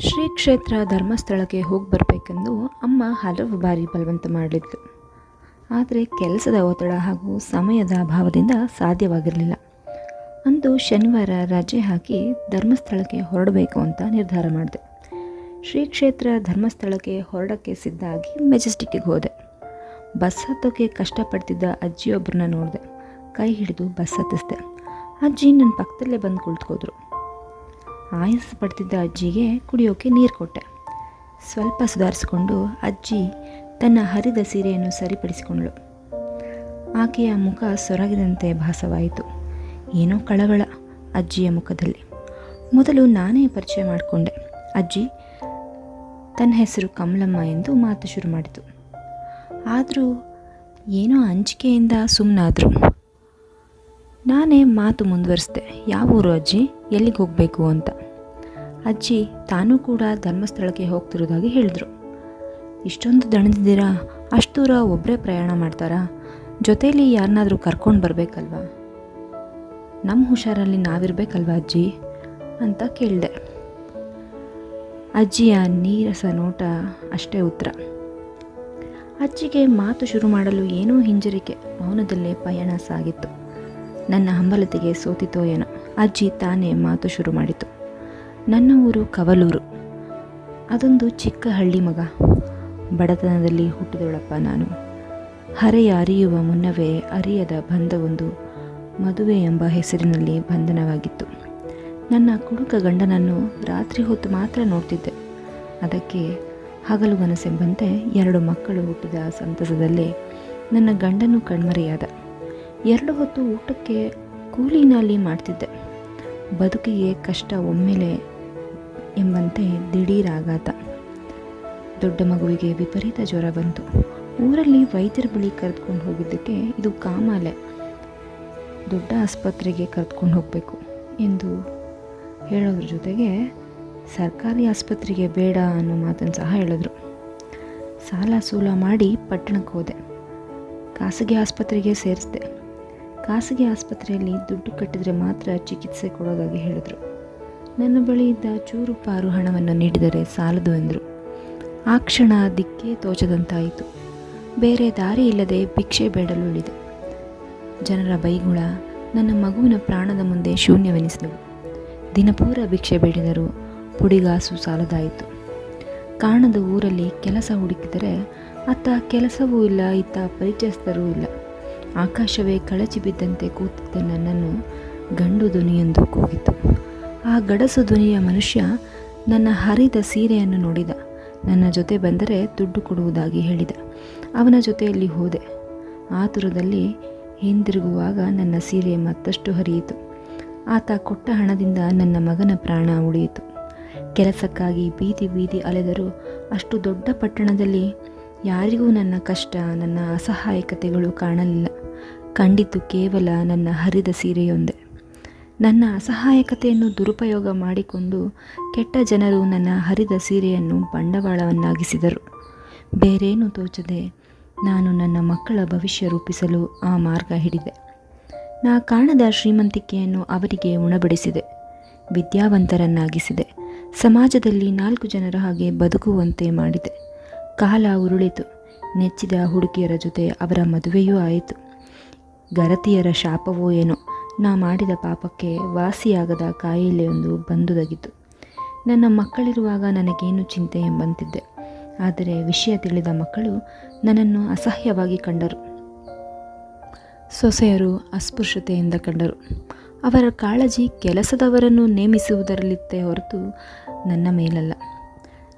ಶ್ರೀ ಕ್ಷೇತ್ರ ಧರ್ಮಸ್ಥಳಕ್ಕೆ ಹೋಗಿ ಬರಬೇಕೆಂದು ಅಮ್ಮ ಹಲವು ಬಾರಿ ಬಲವಂತ ಮಾಡಿದ್ಲು ಆದರೆ ಕೆಲಸದ ಒತ್ತಡ ಹಾಗೂ ಸಮಯದ ಅಭಾವದಿಂದ ಸಾಧ್ಯವಾಗಿರಲಿಲ್ಲ. ಅಂದು ಶನಿವಾರ ರಜೆ ಹಾಕಿ ಧರ್ಮಸ್ಥಳಕ್ಕೆ ಹೊರಡಬೇಕು ಅಂತ ನಿರ್ಧಾರ ಮಾಡಿದೆ. ಶ್ರೀ ಕ್ಷೇತ್ರ ಧರ್ಮಸ್ಥಳಕ್ಕೆ ಹೊರಡಕ್ಕೆ ಸಿದ್ಧಾಗಿ ಮೆಜೆಸ್ಟಿಕ್ಕಿಗೆ ಹೋದೆ. ಬಸ್ ಹತ್ತೋಕ್ಕೆ ಕಷ್ಟಪಡ್ತಿದ್ದ ಅಜ್ಜಿಯೊಬ್ಬರನ್ನ ನೋಡಿದೆ. ಕೈ ಹಿಡಿದು ಬಸ್ ಹತ್ತಿಸ್ದೆ. ಅಜ್ಜಿ ನನ್ನ ಪಕ್ಕದಲ್ಲೇ ಬಂದು ಕುಳಿತುಕೋದ್ರು. ಆಯಾಸ ಪಡ್ತಿದ್ದ ಅಜ್ಜಿಗೆ ಕುಡಿಯೋಕೆ ನೀರು ಕೊಟ್ಟೆ. ಸ್ವಲ್ಪ ಸುಧಾರಿಸಿಕೊಂಡು ಅಜ್ಜಿ ತನ್ನ ಹರಿದ ಸೀರೆಯನ್ನು ಸರಿಪಡಿಸಿಕೊಂಡಳು. ಆಕೆಯ ಮುಖ ಸೊರಗಿದಂತೆ ಭಾಸವಾಯಿತು. ಏನೋ ಕಳವಳ ಅಜ್ಜಿಯ ಮುಖದಲ್ಲಿ. ಮೊದಲು ನಾನೇ ಪರಿಚಯ ಮಾಡಿಕೊಂಡೆ. ಅಜ್ಜಿ ತನ್ನ ಹೆಸರು ಕಮಲಮ್ಮ ಎಂದು ಮಾತು ಶುರು ಮಾಡಿತು. ಆದರೂ ಏನೋ ಅಂಜಿಕೆಯಿಂದ ಸುಮ್ಮನಾದರು ನಾನೇ ಮಾತು ಮುಂದುವರಿಸಿದೆ. ಯಾವ ಊರು ಅಜ್ಜಿ? ಎಲ್ಲಿಗೆ ಹೋಗಬೇಕು ಅಂತ. ಅಜ್ಜಿ ತಾನೂ ಕೂಡ ಧರ್ಮಸ್ಥಳಕ್ಕೆ ಹೋಗ್ತಿರೋದಾಗಿ ಹೇಳಿದ್ರು. ಇಷ್ಟೊಂದು ದಣದಿದ್ದೀರಾ? ಅಷ್ಟು ದೂರ ಒಬ್ಬರೇ ಪ್ರಯಾಣ ಮಾಡ್ತಾರಾ? ಜೊತೇಲಿ ಯಾರನ್ನಾದರೂ ಕರ್ಕೊಂಡು ಬರಬೇಕಲ್ವಾ? ನಮ್ಮ ಹುಷಾರಲ್ಲಿ ನಾವಿರಬೇಕಲ್ವಾ ಅಜ್ಜಿ? ಅಂತ ಕೇಳಿದೆ. ಅಜ್ಜಿಯ ನೀರಸ ನೋಟ ಅಷ್ಟೇ ಉತ್ತರ. ಅಜ್ಜಿಗೆ ಮಾತು ಶುರು ಮಾಡಲು ಏನೂ ಹಿಂಜರಿಕೆ. ಮೌನದಲ್ಲೇ ಪಯಣ ಸಾಗಿತ್ತು. ನನ್ನ ಹಂಬಲತೆಗೆ ಸೋತಿತೋ ಏನೋ. ಅಜ್ಜಿ ತಾನೇ ಮಾತು ಶುರು ಮಾಡಿತು. ನನ್ನ ಊರು ಕವಲೂರು. ಅದೊಂದು ಚಿಕ್ಕ ಹಳ್ಳಿ ಮಗ. ಬಡತನದಲ್ಲಿ ಹುಟ್ಟಿದೊಳಪ್ಪ ನಾನು. ಹರೆಯ ಅರಿಯುವ ಮುನ್ನವೇ ಅರಿಯದ ಬಂಧವೊಂದು ಮದುವೆ ಎಂಬ ಹೆಸರಿನಲ್ಲಿ ಬಂಧನವಾಗಿತ್ತು. ನನ್ನ ಕುಡುಕ ಗಂಡನನ್ನು ರಾತ್ರಿ ಹೊತ್ತು ಮಾತ್ರ ನೋಡ್ತಿದ್ದೆ. ಅದಕ್ಕೆ ಹಗಲು ಗನಸೆಂಬಂತೆ ಎರಡು ಮಕ್ಕಳು ಹುಟ್ಟಿದ ಸಂತಸದಲ್ಲೇ ನನ್ನ ಗಂಡನು ಕಣ್ಮರೆಯಾದ. ಎರಡು ಹೊತ್ತು ಊಟಕ್ಕೆ ಕೂಲಿನಲ್ಲಿ ಮಾಡ್ತಿದ್ದೆ. ಬದುಕಿಗೆ ಕಷ್ಟ ಒಮ್ಮೆಲೆ ಎಂಬಂತೆ ದಿಢೀರ್ ಆಘಾತ. ದೊಡ್ಡ ಮಗುವಿಗೆ ವಿಪರೀತ ಜ್ವರ ಬಂತು. ಊರಲ್ಲಿ ವೈದ್ಯರ ಬಳಿ ಕರೆದುಕೊಂಡು ಹೋಗಿದ್ದಕ್ಕೆ ಇದು ಕಾಮಾಲೆ. ದೊಡ್ಡ ಆಸ್ಪತ್ರೆಗೆ ಕರೆದುಕೊಂಡು ಹೋಗಬೇಕು ಎಂದು ಹೇಳೋದ್ರ ಜೊತೆಗೆ ಸರ್ಕಾರಿ ಆಸ್ಪತ್ರೆಗೆ ಬೇಡ ಅನ್ನೋ ಮಾತನ್ನು ಸಹ ಹೇಳಿದ್ರು. ಸಾಲ ಸೂಲ ಮಾಡಿ ಪಟ್ಟಣಕ್ಕೆ ಹೋದೆ. ಖಾಸಗಿ ಆಸ್ಪತ್ರೆಗೆ ಸೇರಿಸಿದೆ. ಖಾಸಗಿ ಆಸ್ಪತ್ರೆಯಲ್ಲಿ ದುಡ್ಡು ಕಟ್ಟಿದರೆ ಮಾತ್ರ ಚಿಕಿತ್ಸೆ ಕೊಡೋದಾಗಿ ಹೇಳಿದರು. ನನ್ನ ಬಳಿ ಇದ್ದ ಚೂರು ಪಾರು ಹಣವನ್ನು ನೀಡಿದರೆ ಸಾಲದು ಎಂದರು. ಆ ಕ್ಷಣ ದಿಕ್ಕೇ ತೋಚದಂತಾಯಿತು. ಬೇರೆ ದಾರಿ ಇಲ್ಲದೆ ಭಿಕ್ಷೆ ಬೇಡಲು ಇಳಿದೆ ಜನರ ಬೈಗುಳ ನನ್ನ ಮಗುವಿನ ಪ್ರಾಣದ ಮುಂದೆ ಶೂನ್ಯವೆನಿಸಿದವು. ದಿನಪೂರ ಭಿಕ್ಷೆ ಬೇಡಿದರು ಪುಡಿಗಾಸು ಸಾಲದಾಯಿತು. ಕಾಣದ ಊರಲ್ಲಿ ಕೆಲಸ ಹುಡುಕಿದರೆ ಅತ್ತ ಕೆಲಸವೂ ಇಲ್ಲ, ಇತ್ತ ಪರಿಚಯಸ್ಥರೂ ಇಲ್ಲ. ಆಕಾಶವೇ ಕಳಚಿ ಬಿದ್ದಂತೆ ಕೂತಿದ್ದ ನನ್ನನ್ನು ಗಂಡು ಧ್ವನಿಯೆಂದು ಕೂಗಿತು. ಆ ಗಡಸು ಧ್ವನಿಯ ಮನುಷ್ಯ ನನ್ನ ಹರಿದ ಸೀರೆಯನ್ನು ನೋಡಿದ. ನನ್ನ ಜೊತೆ ಬಂದರೆ ದುಡ್ಡು ಕೊಡುವುದಾಗಿ ಹೇಳಿದ. ಅವನ ಜೊತೆಯಲ್ಲಿ ಹೋದೆ. ಆತುರದಲ್ಲಿ ಹಿಂದಿರುಗುವಾಗ ನನ್ನ ಸೀರೆ ಮತ್ತಷ್ಟು ಹರಿಯಿತು. ಆತ ಕೊಟ್ಟ ಹಣದಿಂದ ನನ್ನ ಮಗನ ಪ್ರಾಣ ಉಳಿಯಿತು. ಕೆಲಸಕ್ಕಾಗಿ ಬೀದಿ ಬೀದಿ ಅಲೆದರೂ ಅಷ್ಟು ದೊಡ್ಡ ಪಟ್ಟಣದಲ್ಲಿ ಯಾರಿಗೂ ನನ್ನ ಕಷ್ಟ, ನನ್ನ ಅಸಹಾಯಕತೆಗಳು ಕಾಣಲಿಲ್ಲ. ಕಂಡಿತು ಕೇವಲ ನನ್ನ ಹರಿದ ಸೀರೆಯೊಂದೇ. ನನ್ನ ಅಸಹಾಯಕತೆಯನ್ನು ದುರುಪಯೋಗ ಮಾಡಿಕೊಂಡು ಕೆಟ್ಟ ಜನರು ನನ್ನ ಹರಿದ ಸೀರೆಯನ್ನು ಬಂಡವಾಳವನ್ನಾಗಿಸಿದರು. ಬೇರೇನು ತೋಚದೆ ನಾನು ನನ್ನ ಮಕ್ಕಳ ಭವಿಷ್ಯ ರೂಪಿಸಲು ಆ ಮಾರ್ಗ ಹಿಡಿದೆ. ನಾ ಕಾಣದ ಶ್ರೀಮಂತಿಕೆಯನ್ನು ಅವರಿಗೆ ಉಣಬಡಿಸಿದೆ. ವಿದ್ಯಾವಂತರನ್ನಾಗಿಸಿದೆ. ಸಮಾಜದಲ್ಲಿ ನಾಲ್ಕು ಜನರ ಹಾಗೆ ಬದುಕುವಂತೆ ಮಾಡಿದೆ. ಕಾಲ ಉರುಳಿತು. ನೆಚ್ಚಿದ ಹುಡುಗಿಯರ ಜೊತೆ ಅವರ ಮದುವೆಯೂ ಆಯಿತು. ಗರತಿಯರ ಶಾಪವೋ ಏನೋ? ನಾ ಮಾಡಿದ ಪಾಪಕ್ಕೆ ವಾಸಿಯಾಗದ ಕಾಯಿಲೆಯೊಂದು ಬಂದುದಗಿತು. ನನ್ನ ಮಕ್ಕಳಿರುವಾಗ ನನಗೇನು ಚಿಂತೆ ಎಂಬಂತಿದ್ದೆ. ಆದರೆ ವಿಷಯ ತಿಳಿದ ಮಕ್ಕಳು ನನ್ನನ್ನು ಅಸಹ್ಯವಾಗಿ ಕಂಡರು. ಸೊಸೆಯರು ಅಸ್ಪೃಶ್ಯತೆಯಿಂದ ಕಂಡರು. ಅವರ ಕಾಳಜಿ ಕೆಲಸದವರನ್ನು ನೇಮಿಸುವುದರಲ್ಲಿತ್ತೇ ಹೊರತು ನನ್ನ ಮೇಲಲ್ಲ.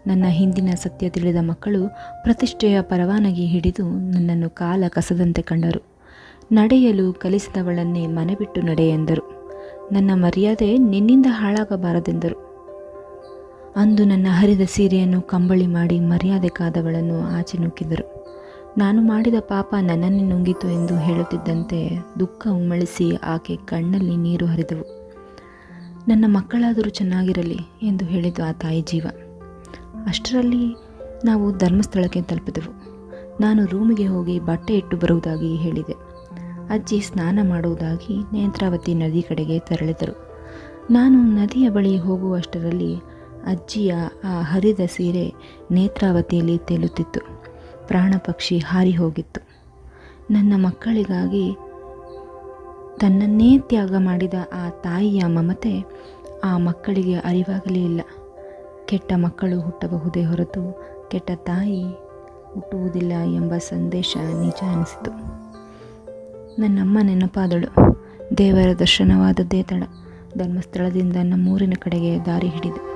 ನನ್ನ ಹಿಂದಿನ ಸತ್ಯ ತಿಳಿದ ಮಕ್ಕಳು ಪ್ರತಿಷ್ಠೆಯ ಪರವಾನಗಿ ಹಿಡಿದು ನನ್ನನ್ನು ಕಾಲ ಕಸದಂತೆ ಕಂಡರು. ನಡೆಯಲು ಕಲಿಸಿದವಳನ್ನೇ ಮನೆ ಬಿಟ್ಟು ನಡೆ ಎಂದರು. ನನ್ನ ಮರ್ಯಾದೆ ನಿನ್ನಿಂದ ಹಾಳಾಗಬಾರದೆಂದರು. ಅಂದು ನನ್ನ ಹರಿದ ಸೀರೆಯನ್ನು ಕಂಬಳಿ ಮಾಡಿ ಮರ್ಯಾದೆ ಕಾದವಳನ್ನು ಆಚೆ ನುಗ್ಗಿದರು ನಾನು ಮಾಡಿದ ಪಾಪ ನನ್ನನ್ನೇ ನುಂಗಿತು ಎಂದು ಹೇಳುತ್ತಿದ್ದಂತೆ ದುಃಖ ಉಮ್ಮಳಿಸಿ ಆಕೆ ಕಣ್ಣಲ್ಲಿ ನೀರು ಹರಿದವು. ನನ್ನ ಮಕ್ಕಳಾದರೂ ಚೆನ್ನಾಗಿರಲಿ ಎಂದು ಹೇಳಿದ್ದು ಆ ತಾಯಿ ಜೀವ. ಅಷ್ಟರಲ್ಲಿ ನಾವು ಧರ್ಮಸ್ಥಳಕ್ಕೆ ತಲುಪಿದೆವು. ನಾನು ರೂಮಿಗೆ ಹೋಗಿ ಬಟ್ಟೆ ಇಟ್ಟು ಬರುವುದಾಗಿ ಹೇಳಿದೆ. ಅಜ್ಜಿ ಸ್ನಾನ ಮಾಡುವುದಾಗಿ ನೇತ್ರಾವತಿ ನದಿ ಕಡೆಗೆ ತೆರಳಿದರು. ನಾನು ನದಿಯ ಬಳಿ ಹೋಗುವಷ್ಟರಲ್ಲಿ ಅಜ್ಜಿಯ ಆ ಹರಿದ ಸೀರೆ ನೇತ್ರಾವತಿಯಲ್ಲಿ ತೇಲುತ್ತಿತ್ತು. ಪ್ರಾಣ ಪಕ್ಷಿ ಹಾರಿ ಹೋಗಿತ್ತು. ನನ್ನ ಮಕ್ಕಳಿಗಾಗಿ ತನ್ನನ್ನೇ ತ್ಯಾಗ ಮಾಡಿದ ಆ ತಾಯಿಯ ಮಮತೆ ಆ ಮಕ್ಕಳಿಗೆ ಅರಿವಾಗಲೇ ಇಲ್ಲ. ಕೆಟ್ಟ ಮಕ್ಕಳು ಹುಟ್ಟಬಹುದೇ ಹೊರತು ಕೆಟ್ಟ ತಾಯಿ ಹುಟ್ಟುವುದಿಲ್ಲ ಎಂಬ ಸಂದೇಶ ನಿಜ ಅನಿಸಿತು. ನನ್ನಮ್ಮ ನೆನಪಾದಳು. ದೇವರ ದರ್ಶನವಾದದ್ದೇ ತಡ. ಧರ್ಮಸ್ಥಳದಿಂದ ನಮ್ಮೂರಿನ ಕಡೆಗೆ ದಾರಿ ಹಿಡಿದೆ.